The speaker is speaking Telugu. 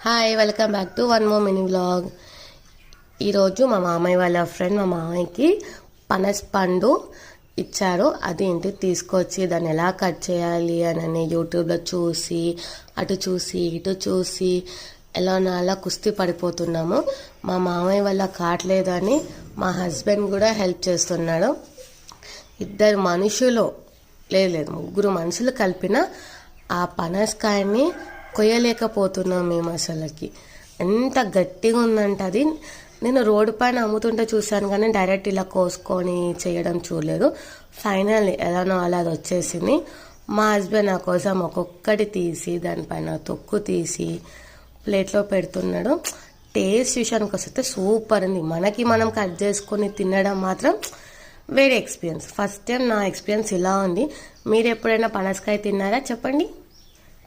Hi welcome back to one more mini vlog ఈరోజు మా మామయ్య వాళ్ళ ఫ్రెండ్ మా మామయ్యకి పనస్ పండు ఇచ్చారు. అది ఇంటికి తీసుకొచ్చి దాన్ని ఎలా కట్ చేయాలి అని యూట్యూబ్లో చూసి అటు చూసి ఇటు చూసి ఎలా అలా కుస్తీ పడిపోతున్నాము. మా మామయ్య వల్ల కావట్లేదని మా హస్బెండ్ కూడా హెల్ప్ చేస్తున్నాడు. ఇద్దరు మనుషులు లేదు లేదు ముగ్గురు మనుషులు కలిపిన ఆ పనసకాయని కొయ్యలేకపోతున్నాం మేము అసలుకి. ఎంత గట్టిగా ఉందంటే అది. నేను రోడ్డు పైన అమ్ముతుంటే చూశాను కానీ డైరెక్ట్ ఇలా కోసుకొని చేయడం చూడలేదు. ఫైనల్ ఎలానో అలా అది వచ్చేసింది. మా హస్బెండ్ నా కోసం ఒక్కొక్కటి తీసి దానిపైన తొక్కు తీసి ప్లేట్లో పెడుతున్నాడు. టేస్ట్ విషయానికి వస్తే సూపర్ ఉంది. మనకి మనం కట్ చేసుకొని తినడం మాత్రం వేరే ఎక్స్పీరియన్స్ ఫస్ట్ టైం నా ఎక్స్పీరియన్స్ ఇలా ఉంది. మీరు ఎప్పుడైనా పనసకాయ తిన్నారా? చెప్పండి.